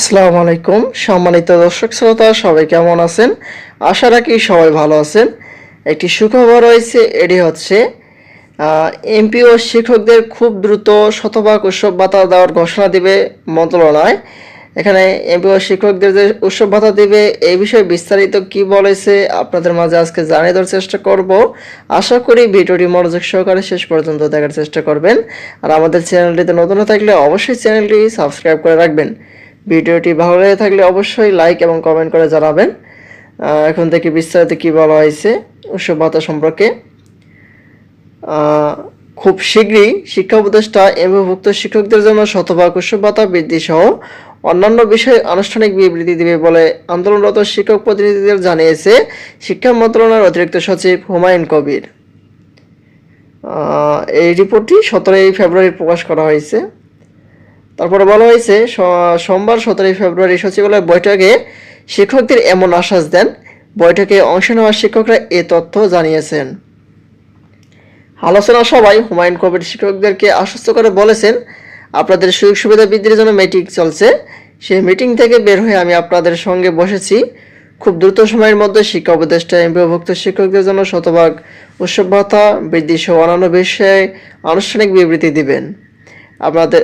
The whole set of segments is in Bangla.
আসসালামু আলাইকুম। সম্মানিত দর্শক শ্রোতা, সবাই কেমন আছেন? আশা রাখি সবাই ভালো আছেন। একটি সুখবর রয়েছে, এটি হচ্ছে এমপি ও শিক্ষকদের খুব দ্রুত শতভাগ উৎসব ভাতা দেওয়ার ঘোষণা দিবে মন্ত্রণালয়। এখানে এমপি ও শিক্ষকদের যে উৎসব ভাতা দিবে, এই বিষয়ে বিস্তারিত কি বলেছে, আপনাদের মাঝে আজকে জানিয়ে দেওয়ার চেষ্টা করব। আশা করি ভিডিওটি মনোযোগ সহকারে শেষ পর্যন্ত দেখার চেষ্টা করবেন। আর আমাদের চ্যানেলটিতে নতুন থাকলে অবশ্যই চ্যানেলটি সাবস্ক্রাইব করে রাখবেন। ভিডিওটি ভালো লেগে থাকলে অবশ্যই লাইক এবং কমেন্ট করে জানাবেন। এখন থেকে বিস্তারিত কী বলা হয়েছে উৎসব ভাতা সম্পর্কে খুব শীঘ্রই শিক্ষা উপদেষ্টা এমভুক্ত শিক্ষকদের জন্য শতভাগ উৎসব ভাতা বৃদ্ধি সহ অন্যান্য বিষয়ে আনুষ্ঠানিক বিবৃতি দেবে বলে আন্দোলনরত শিক্ষক প্রতিনিধিদের জানিয়েছে শিক্ষা মন্ত্রণালয়ের অতিরিক্ত সচিব হুমায়ুন কবির। এই রিপোর্টটি সতেরোই ফেব্রুয়ারি প্রকাশ করা হয়েছে। তারপরে বলা হয়েছে সোমবার সতেরোই ফেব্রুয়ারি সচিবালয় বৈঠকে শিক্ষকদের এমন আশ্বাস দেন। বৈঠকে অংশ নেওয়া শিক্ষকরা এ তথ্য জানিয়েছেন। আলোচনা সভায় হুমায়ুন কবির শিক্ষকদেরকে আশ্বস্ত করে বলেছেন, আপনাদের সুযোগ সুবিধা বৃদ্ধির জন্য মিটিং চলছে। সেই মিটিং থেকে বের হয়ে আমি আপনাদের সঙ্গে বসেছি। খুব দ্রুত সময়ের মধ্যে শিক্ষা উপদেষ্টা এমপিভুক্ত শিক্ষকদের জন্য শতভাগ উৎসব ভাতা, বৃদ্ধি সহ অন্যান্য বিষয়ে আনুষ্ঠানিক বিবৃতি দিবেন। আপনাদের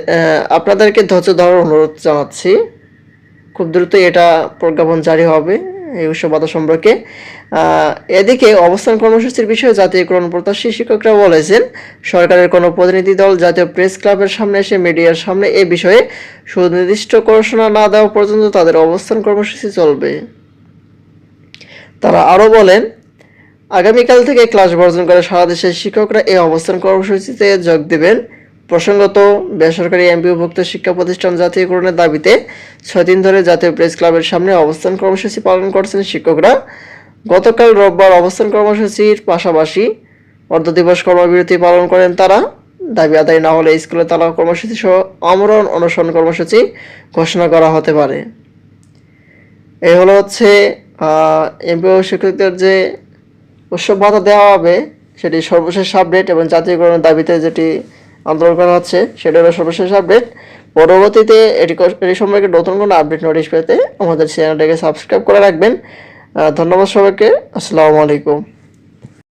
আপনাদেরকে ধৈর্য ধরার অনুরোধ জানাচ্ছি। খুব দ্রুত এটা প্রজ্ঞাপন জারি হবে এই উৎসব ভাতা সম্পর্কে। এদিকে অবস্থান কর্মসূচির বিষয়ে জাতীয়করণ প্রত্যাশী শিক্ষকরা বলেছেন, সরকারের কোনো প্রতিনিধি দল, জাতীয় প্রেস ক্লাবের সামনে এসে মিডিয়ার সামনে এ বিষয়ে সুনির্দিষ্ট ঘোষণা না দেওয়া পর্যন্ত তাদের অবস্থান কর্মসূচি চলবে। তারা আরও বলেন, আগামীকাল থেকে ক্লাস বর্জন করে সারা দেশের শিক্ষকরা এই অবস্থান কর্মসূচিতে যোগ দেবেন। প্রসঙ্গত, বেসরকারি এমপিওভুক্ত শিক্ষা প্রতিষ্ঠান জাতীয়করণের দাবিতে ছয় দিন ধরে জাতীয় প্রেস ক্লাবের সামনে অবস্থান কর্মসূচি পালন করছেন শিক্ষকরা। গতকাল রোববার অবস্থান কর্মসূচির পাশাপাশি অর্ধদিবস কর্মবিরতি পালন করেন তারা। দাবি আদায় না হলে স্কুলে তালা কর্মসূচি সহ আমরণ অনশন কর্মসূচি ঘোষণা করা হতে পারে। এই হলো হচ্ছে এমপিও শিক্ষকদের যে উৎসব ভাতা দেওয়া হবে, সেটি সর্বশেষ আপডেট এবং জাতীয়করণের দাবিতে যেটি আন্দোলন করা হচ্ছে, সেটা হলো সর্বশেষ আপডেট পরবর্তীতে এটি এটি সম্পর্কে নতুন কোনো আপডেট নোটিশ পেতে আমাদের চ্যানেলটাকে সাবস্ক্রাইব করে রাখবেন। ধন্যবাদ সবাইকে। আসসালামু আলাইকুম।